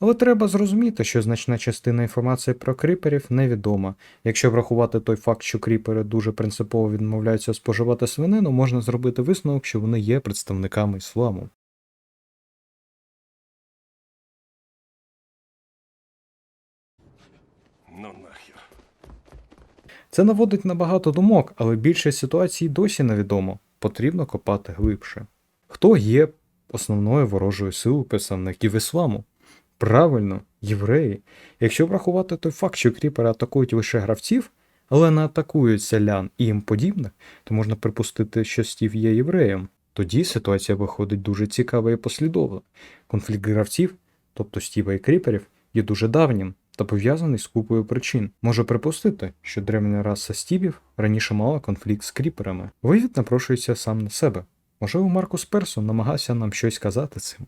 Але треба зрозуміти, що значна частина інформації про кріперів невідома. Якщо врахувати той факт, що кріпери дуже принципово відмовляються споживати свинину, можна зробити висновок, що вони є представниками ісламу. Ну нахер. Це наводить на багато думок, але більшість ситуацій досі невідомо. Потрібно копати глибше. Хто є основною ворожою силою представників ісламу? Правильно, євреї. Якщо врахувати той факт, що кріпери атакують лише гравців, але не атакують селян і їм подібних, то можна припустити, що Стів є євреєм. Тоді ситуація виходить дуже цікава і послідовна. Конфлікт гравців, тобто Стіва і кріперів, є дуже давнім та пов'язаний з купою причин. Можу припустити, що древня раса стібів раніше мала конфлікт з кріперами. Вивід напрошується сам на себе. Можливо, Маркус Персон намагався нам щось казати цим.